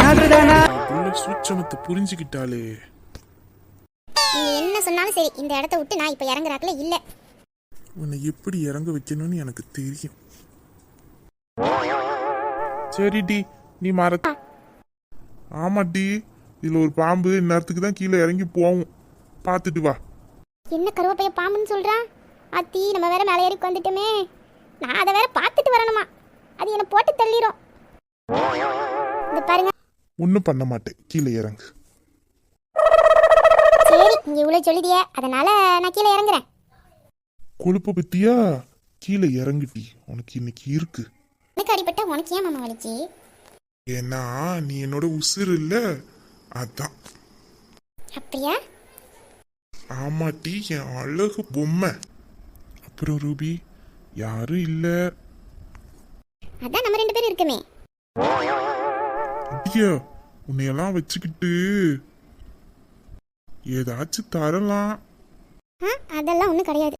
நதுதானா உள்ள சூட்சமத்தை புரிஞ்சுக்கிட்டாலே நீங்க என்ன சொன்னாலும் சரி இந்த இடத்த விட்டு நான் இப்ப இறங்குறாக்குல இல்ல. உன்னை எப்படி இறங்க வைக்கணும்னு எனக்கு தெரியும். சரிடி நீ மற ஆமாடி இதுல ஒரு பாம்பு இந்நேரத்துக்கு தான் கீழே இறங்கி போகும் பார்த்துட்டு வா. என்ன கருவப்பைய பாம்புன்னு சொல்றான் அத்தி நம்ம வேற மேலே ஏறி வந்துட்டோமே. நான் அதை வேற பார்த்துட்டு வரணுமா? அது என்ன போட்டு தள்ளிரும். இந்த பாருங்க. ஒன்றும் பண்ண மாட்டேன். கீழே இறங்கு. சரி நீங்க இவ்வளவு சொல்லுதியே அதனால நான் கீழே இறங்குறேன். கொழுப்பு பத்தியா? கீழே இறங்குடி உனக்கு இன்னைக்கு இருக்கு. எனக்கு அடிப்பட்ட உனக்கு ஏன் மாமா வலிச்சு ஏன்னா நீ என்னோட உசுறு இல்ல. அதான். அப்படியா? ஆமாட்டி என் அழகு பொம்மை. அப்புறம் ரூபி? யாரும் இல்ல. அதான் நம்ம ரெண்டு பேரும் இருக்குமே. அப்படியா? உன்னையெல்லாம் வச்சுக்கிட்டு ஏதாச்சும் தரலாம். அதெல்லாம் ஒன்றும் கிடையாது.